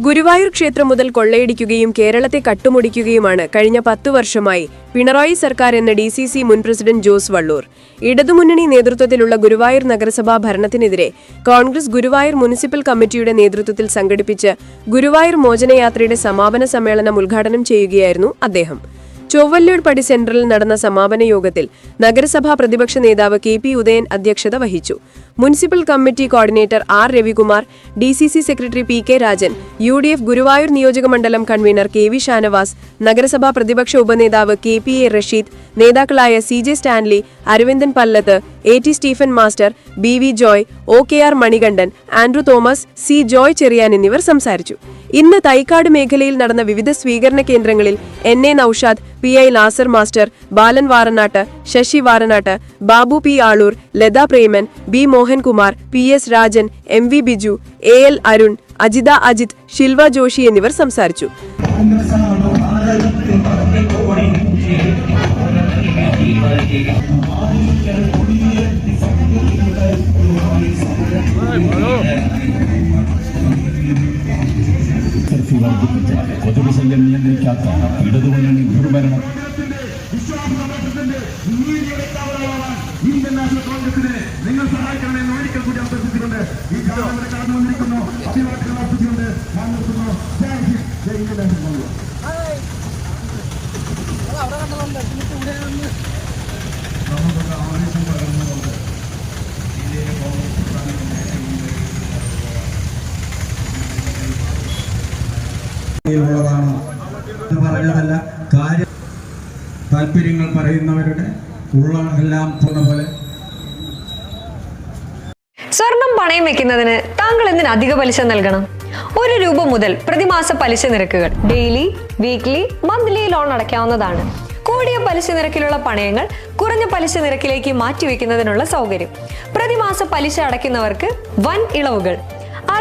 Guruvayur ക്ഷേത്രം മുതൽ കൊള്ളയടിക്കുകയും കേരളത്തെ കട്ടുമുടിക്കുകയുമാണ് കഴിഞ്ഞ പത്തു വർഷമായി പിണറായി സർക്കാർ എന്ന ഡി സി സി മുൻ പ്രസിഡന്റ് ജോസ് വള്ളൂർ. ഇടതുമുന്നണി നേതൃത്വത്തിലുള്ള ഗുരുവായൂർ നഗരസഭാ ഭരണത്തിനെതിരെ കോൺഗ്രസ് ഗുരുവായൂർ മുനിസിപ്പൽ കമ്മിറ്റിയുടെ നേതൃത്വത്തിൽ സംഘടിപ്പിച്ച് ഗുരുവായൂർ മോചനയാത്രയുടെ സമാപന സമ്മേളനം ഉദ്ഘാടനം ചെയ്യുകയായിരുന്നു അദ്ദേഹം. ചൊവ്വല്ലൂർ പടി സെന്ററിൽ നടന്ന സമാപന യോഗത്തിൽ നഗരസഭാ പ്രതിപക്ഷ നേതാവ് കെ പി ഉദയൻ അധ്യക്ഷത വഹിച്ചു. Municipal committee coordinator R Ravikumar D C C secretary P K Rajan U D F Guruvayur നിയോജക മണ്ഡലം കൺവീനർ കെ വി ഷാനവാസ് നഗരസഭാ പ്രതിപക്ഷ ഉപനേതാവ് കെ പി എ റഷീദ് നേതാക്കളായ C J Stanley Aravindan Pallath A T Stephen master B V Joy O K R Manikandan Andrew Thomas C Joy Cherian എന്നിവർ സംസാരിച്ചു. ഇന്ന് തൈക്കാട് മേഖലയിൽ നടന്ന വിവിധ സ്വീകരണ കേന്ദ്രങ്ങളിൽ N A Noushad P I Lazar master Balan Varanattu Sasi Varanattu Babu P Aloor Latha Preman B Mohankumar P S Rajan M V Biju A L Arun Ajitha Ajith Shilva Joshi എന്നിവർ സംസാരിച്ചു. വർദ്ധിപ്പിച്ച് കൊതുക് ശല്യം നിയന്ത്രിക്കാത്ത ഇടതുമുന്നണി ദുർഭരണം നിങ്ങൾ സഹായിക്കണമെന്ന് ഒരിക്കൽ കൂടി അഭ്യർത്ഥിച്ചുകൊണ്ട് ഈ കാലം കടന്നു വന്നിരിക്കുന്നു. അഭിവാദികൾ അർപ്പിച്ചുകൊണ്ട് ഞാൻ നിർത്തുന്നു. ജയ് ഹിന്ദ് ജയ് ഇന്ത്യൻ ഉള്ളതാണ് എന്ന് പറഞ്ഞതല്ല. കാര്യം താല്പര്യങ്ങൾ പറയുന്നവരുടെ ഉള്ള എല്ലാം തുറന്ന പോലെ. സ്വർണം പണയം വെക്കുന്നതിന് താങ്കൾ എന്തിന് അധിക പലിശ നൽകണം? ഒരു രൂപ മുതൽ പ്രതിമാസ പലിശ നിരക്കുകൾ ഡെയിലി വീക്ക്ലി മന്ത്ലി ലോൺ അടയ്ക്കാവുന്നതാണ്. കൂടിയ പലിശ നിരക്കിലുള്ള പണയങ്ങൾ കുറഞ്ഞ പലിശ നിരക്കിലേക്ക് മാറ്റിവെക്കുന്നതിനുള്ള സൗകര്യം. പ്രതിമാസ പലിശ അടയ്ക്കുന്നവർക്ക് വൻ ഇളവുകൾ.